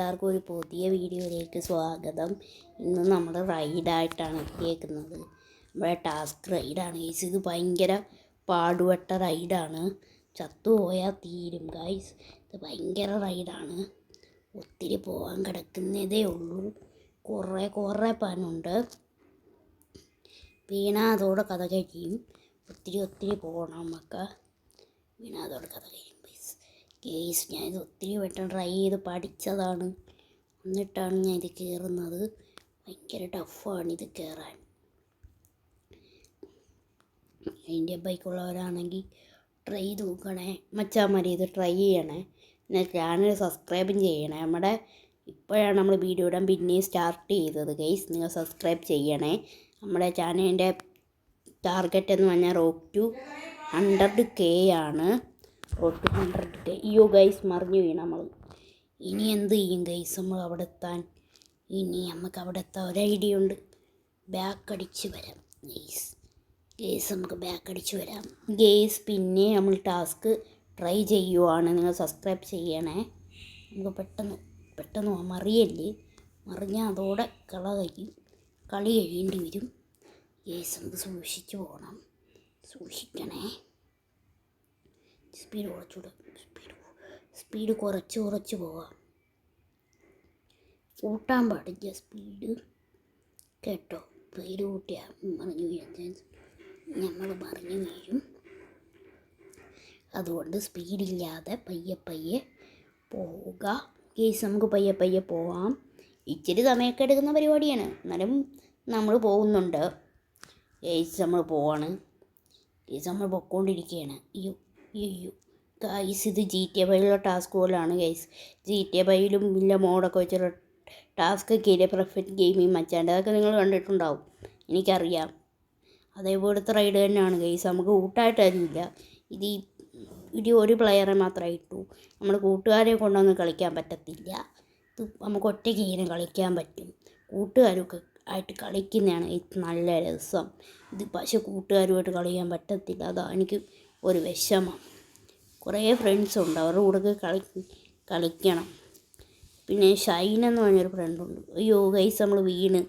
എല്ലാവർക്കും ഒരു പുതിയ വീഡിയോയിലേക്ക് സ്വാഗതം. ഇന്ന് നമ്മൾ റൈഡായിട്ടാണ് എത്തിയേക്കുന്നത്. നമ്മുടെ ടാസ്ക് റൈഡാണ് ഗൈസ് ഇത് ഭയങ്കര പാടുപെട്ട റൈഡാണ് ചത്തുപോയാൽ തീരും ഗൈസ് ഇത് ഭയങ്കര റൈഡാണ് ഒത്തിരി പോകാൻ കിടക്കുന്നതേ ഉള്ളൂ. കുറേ കുറേ പനുണ്ട് വീണാ അതോടെ കഥ കഴിയും. ഒത്തിരി ഒത്തിരി പോകണം നമുക്ക്. വീണാ അതോടെ കഥ കഴിയും. കേസ് ഞാനിത് ഒത്തിരി വട്ടം ട്രൈ ചെയ്ത് പഠിച്ചതാണ്. എന്നിട്ടാണ് ഞാൻ ഇത് കയറുന്നത് ഭയങ്കര ടഫാണ് ഇത് കയറാൻ ഇന്ത്യ ബൈക്കുള്ളവരാണെങ്കിൽ ട്രൈ ചെയ്ത് നോക്കണേ. മച്ചാമാരി ഇത് ട്രൈ ചെയ്യണേ. പിന്നെ ചാനൽ സബ്സ്ക്രൈബും ചെയ്യണേ. നമ്മുടെ ഇപ്പോഴാണ് നമ്മൾ വീഡിയോ ഇടാൻ പിന്നെയും സ്റ്റാർട്ട് ചെയ്തത് ഗൈസ് നിങ്ങൾ സബ്സ്ക്രൈബ് ചെയ്യണേ. നമ്മുടെ ചാനലിന്റെ ടാർഗറ്റ് എന്ന് പറഞ്ഞാൽ റോക്ക് ടു ഹൺഡ്രഡ് കെ ആണ്. റോഡ് ടു അയ്യോ ഗൈസ് മറിഞ്ഞു വീണ നമ്മൾ ഇനി എന്ത് ചെയ്യും ഗൈസ് നമ്മൾ അവിടെ എത്താൻ. ഇനി നമുക്ക് അവിടെ എത്താൻ ഒരു ഐഡിയ ഉണ്ട്. ബാക്ക് അടിച്ച് വരാം ഗേസ് ഗേസ് നമുക്ക് ബാക്ക് അടിച്ച് വരാം. ഗേസ് പിന്നെ നമ്മൾ ടാസ്ക് ട്രൈ ചെയ്യുവാണ്. നിങ്ങൾ സബ്സ്ക്രൈബ് ചെയ്യണേ. നമുക്ക് പെട്ടെന്ന് പെട്ടെന്ന് മറിയല്ലേ? മറിഞ്ഞാൽ അതോടെ കള കഴിയും. കളി കഴിയേണ്ടി വരും. ഗേസ് നമുക്ക് സൂക്ഷിച്ച് പോകണം സൂക്ഷിക്കണേ. സ്പീഡ് കുറച്ചുകൂടെ സ്പീഡ് സ്പീഡ് കുറച്ച് കുറച്ച് പോവാം. കൂട്ടാൻ പാടില്ല സ്പീഡ് കേട്ടോ? സ്പീഡ് കൂട്ടിയാൽ മറിഞ്ഞു വീഴാൻ നമ്മൾ പറഞ്ഞു വീഴും. അതുകൊണ്ട് സ്പീഡില്ലാതെ പയ്യെ പയ്യെ പോവുക. കേസ് നമുക്ക് പയ്യെ പയ്യെ പോവാം. ഇച്ചിരി സമയമൊക്കെ എടുക്കുന്ന പരിപാടിയാണ്. എന്നാലും നമ്മൾ പോകുന്നുണ്ട്. കേസ് നമ്മൾ പോവാണ്. കേസ് നമ്മൾ പൊക്കോണ്ടിരിക്കുകയാണ് അയ്യോ. അയ്യോ ഗൈസ് ഇത് ജി ടി എ ബൈയിലുള്ള ടാസ്ക് പോലെയാണ് ഗൈസ് ജി ടി എ ബൈയിലും ഇല്ല മോഡൊക്കെ വെച്ചുള്ള ടാസ്ക് ഒക്കെ പെർഫെക്റ്റ് ഗെയിമിങ് മച്ചാണ്ട് അതൊക്കെ നിങ്ങൾ കണ്ടിട്ടുണ്ടാവും എനിക്കറിയാം. അതേപോലത്തെ റൈഡ് തന്നെയാണ് ഗൈസ് നമുക്ക് കൂട്ടായിട്ടറിയില്ല ഇത് ഇത് ഒരു പ്ലെയറെ മാത്രമേ ഇട്ടു. നമ്മൾ കൂട്ടുകാരെ കൊണ്ടൊന്നും കളിക്കാൻ പറ്റത്തില്ല. ഇത് നമുക്ക് ഒറ്റയ്ക്ക് ഇങ്ങനെ കളിക്കാൻ പറ്റും. കൂട്ടുകാരൊക്കെ ആയിട്ട് കളിക്കുന്നതാണ് നല്ല രസം. ഇത് പക്ഷെ കൂട്ടുകാരുമായിട്ട് കളിക്കാൻ പറ്റത്തില്ല. അതാ എനിക്ക് ഒരു വിഷമം. കുറേ ഫ്രണ്ട്സ് ഉണ്ട്. അവരുടെ കൂടെ കളി കളിക്കണം. പിന്നെ ഷൈൻ എന്ന് പറഞ്ഞൊരു ഫ്രണ്ടുണ്ട് അയ്യോ ഗൈസ് നമ്മൾ വീണ്.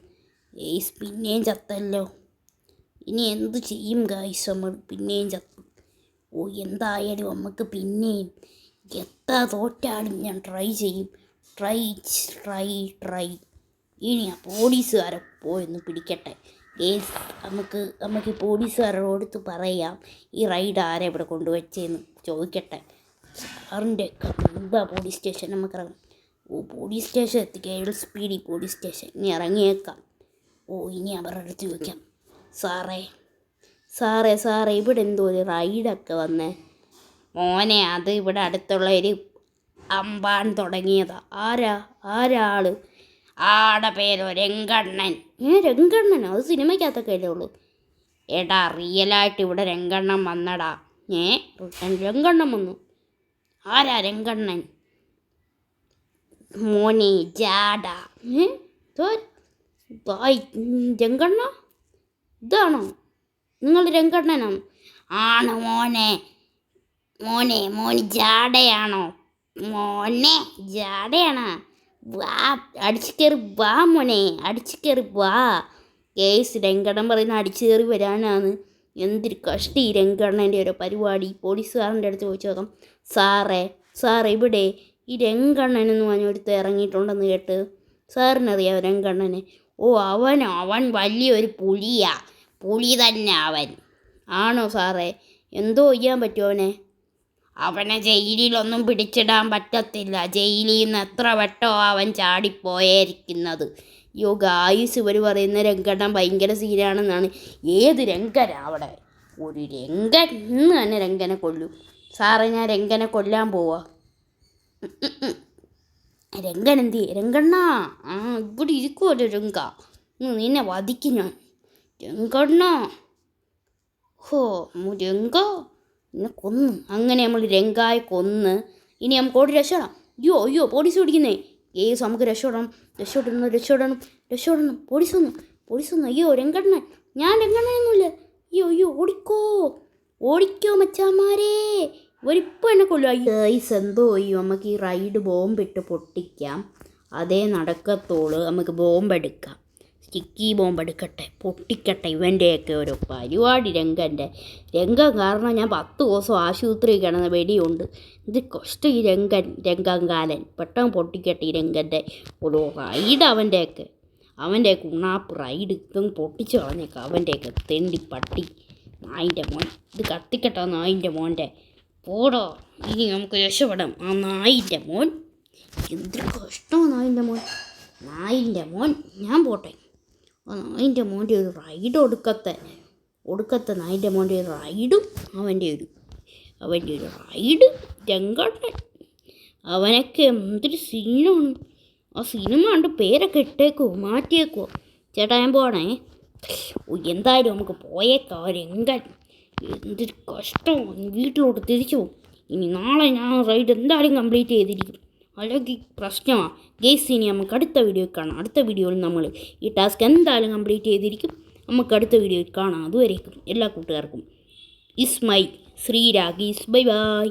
ഗൈസ് പിന്നെയും ചത്തല്ലോ. ഇനി എന്ത് ചെയ്യും ഗൈസ് നമ്മൾ? പിന്നെയും ചത്തു. ഓ എന്തായാലും നമുക്ക് പിന്നെയും എത്ര തോറ്റാലും ഞാൻ ട്രൈ ചെയ്യും. ട്രൈ ട്രൈ ട്രൈ ഇനി ആ പോലീസുകാരെ പോയൊന്ന് പിടിക്കട്ടെ. കേസ് നമുക്ക് നമുക്ക് പോലീസുകാരോട് പറയാം. ഈ റൈഡ് ആരെ ഇവിടെ കൊണ്ടുവച്ചെന്ന് ചോദിക്കട്ടെ. സാറിന്റെ എന്താ പോലീസ് സ്റ്റേഷൻ നമുക്കിറങ്ങാം ഓ പോലീസ് സ്റ്റേഷൻ എത്തി കേരള സ്പീഡി പോലീസ് സ്റ്റേഷൻ ഇനി ഇറങ്ങിയേക്കാം. ഓ ഇനി അവരുടെ അടുത്ത് ചോദിക്കാം. സാറേ സാറേ സാറേ ഇവിടെ എന്തോ ഒരു റൈഡൊക്കെ വന്നേ. മോനെ അത് ഇവിടെ അടുത്തുള്ള ഒരു അമ്പാൻ തുടങ്ങിയതാ. ആരാ? ആരാ ആൾ? ആടെ പേരോ രംഗണ്ണൻ. ഏ രംഗണ്ണൻ? അത് സിനിമയ്ക്കകത്തൊക്കെ അല്ലേ ഉള്ളൂ? എടാ റിയലായിട്ട് ഇവിടെ രംഗണ്ണൻ വന്നടാ. ഏ? രംഗണ്ണൻ വന്നു. ആരാ രംഗണ്ണൻ? മോനെ ജാഡ ഏ ബായ് രംഗണ്ണ? ഇതാണോ? നിങ്ങൾ രംഗണ്ണനാണ്. ആണ് മോനെ. മോനെ മോന് ജാടയാണോ? മോനെ ജാടയാണോ. വാ അടിച്ചു കയറി വാ മോനെ അടിച്ചു കയറി വാ. കേസ് രംഗണ്ണൻ പറയുന്ന അടിച്ചു കയറി വരാനാണ്. എന്തൊരു കഷ്ടി രംഗണ്ണന്റെ ഒരു പരിപാടി. പോലീസുകാരന്റെ അടുത്ത് ചോദിച്ചു നോക്കാം സാറേ സാറേ ഇവിടെ ഈ രംഗണ്ണൻ എന്ന് പറഞ്ഞൊരുത്ത് ഇറങ്ങിയിട്ടുണ്ടെന്ന് കേട്ട്. സാറിനറിയാം രംഗണ്ണനെ ഓ അവൻ അവൻ വലിയൊരു പുലിയാ. പുലി തന്നെ അവൻ. ആണോ സാറേ? എന്തോ ചെയ്യാൻ പറ്റുമോ അവനെ? അവനെ ജയിലിലൊന്നും പിടിച്ചിടാൻ പറ്റത്തില്ല. ജയിലിൽ നിന്ന് എത്ര വട്ടോ അവൻ ചാടിപ്പോയേരിക്കുന്നത്. യോ ഗായുസ് ഇവർ പറയുന്ന രംഗടം ഭയങ്കര സീനാണെന്നാണ്. ഏത് രംഗന അവിടെ? ഒരു രംഗൻ ഇന്ന് തന്നെ രംഗനെ കൊല്ലു. സാറേ ഞാൻ രംഗനെ കൊല്ലാൻ പോവാ. രംഗൻ എന്ത് രംഗണ്ണ? ആ ഇവിടെ ഇരിക്കുമല്ലോ രംഗ. ഇന്ന് നിന്നെ വധിക്കും ഞാൻ. രംഗണ്ണ? ഹോ രംഗോ രംഗ? എന്നെ കൊന്ന്. അങ്ങനെ നമ്മൾ രംഗായി കൊന്ന്. ഇനി നമുക്ക് ഓടി രക്ഷപ്പെടാം. അയ്യോ അയ്യോ പോലീസ് പിടിക്കുന്നേ. കേസ് നമുക്ക് രക്ഷപ്പെടണം. രക്ഷപ്പെടണം രക്ഷപ്പെടണം. രക്ഷപ്പെടണം. പോലീസ് വന്നു. പോലീസ് വന്നു. അയ്യോ രംഗണ്ണൻ. ഞാൻ രംഗണ്ണനൊന്നുമില്ല. അയ്യോ അയ്യോ ഓടിക്കോ. ഓടിക്കോ മച്ചാമാരേ. ഇവരിപ്പോൾ എന്നെ കൊല്ലും അയ്യോ എന്തോ അയ്യോ നമുക്ക് ഈ റൈഡ് ബോംബിട്ട് പൊട്ടിക്കാം. അതേ നടക്കത്തോളൂ. നമുക്ക് ബോംബെടുക്കാം സ്റ്റിക്കി ബോംബ് എടുക്കട്ടെ പൊട്ടിക്കട്ടെ ഇവന്റെയൊക്കെ ഒരു പരിപാടി രംഗന്റെ രംഗം കാരണം ഞാൻ പത്ത് ദിവസം ആശുപത്രി കിടന്ന വെടിയുണ്ട്. ഇത് കഷ്ടം ഈ രംഗൻ രംഗങ്കാലൻ. പെട്ടെന്ന് പൊട്ടിക്കട്ടെ ഈ രംഗന്റെ ഒരു റൈഡ് അവന്റെയൊക്കെ അവന്റെയൊക്കെ കുണാപ്പ് റൈഡ് ഇതും പൊട്ടിച്ച് കളഞ്ഞേക്ക. അവന്റെയൊക്കെ തെണ്ടി പട്ടി. നായിന്റെ മോൻ. ഇത് കത്തിക്കട്ടോ നായിന്റെ മോന്റെ പോടോ ഇനി നമുക്ക് രക്ഷപ്പെടാം. ആ നായിന്റെ മോൻ. എന്ത് കഷ്ടമാണ് നായിന്റെ മോൻ. നായിന്റെ മോൻ ഞാൻ പോട്ടെ. നായിന്റെ മോന്റെ ഒരു റൈഡ് ഒടുക്കത്തെ. ഒടുക്കത്തെ നായിന്റെ മോന്റെ ഒരു റൈഡും അവന്റെ ഒരു അവന്റെ ഒരു റൈഡ് രംഗട്ടൻ അവനൊക്കെ എന്തൊരു സീനാണ് ആ സിനിമ കണ്ട് പേരൊക്കെ ഇട്ടേക്കോ മാറ്റിയേക്കോ ചേട്ടാ ഞാൻ പോണേ എന്തായാലും നമുക്ക് പോയേക്കാം രംഗൻ. എന്തൊരു കഷ്ടമാണ് വീട്ടിലോട്ട് തിരിച്ചു പോകും. ഇനി നാളെ ഞാൻ റൈഡ് എന്തായാലും കംപ്ലീറ്റ് ചെയ്തിരിക്കും. അല്ലെങ്കിൽ പ്രശ്നമാണ് ഗെയ്സ് ഇനി നമുക്ക് അടുത്ത വീഡിയോ കാണാം. അടുത്ത വീഡിയോയിൽ നമ്മൾ ഈ ടാസ്ക് എന്തായാലും കംപ്ലീറ്റ് ചെയ്തിരിക്കും. നമുക്ക് അടുത്ത വീഡിയോയിൽ കാണാം. അതുവരേക്കും എല്ലാ കൂട്ടുകാർക്കും. Is my Sreeragi's bye bye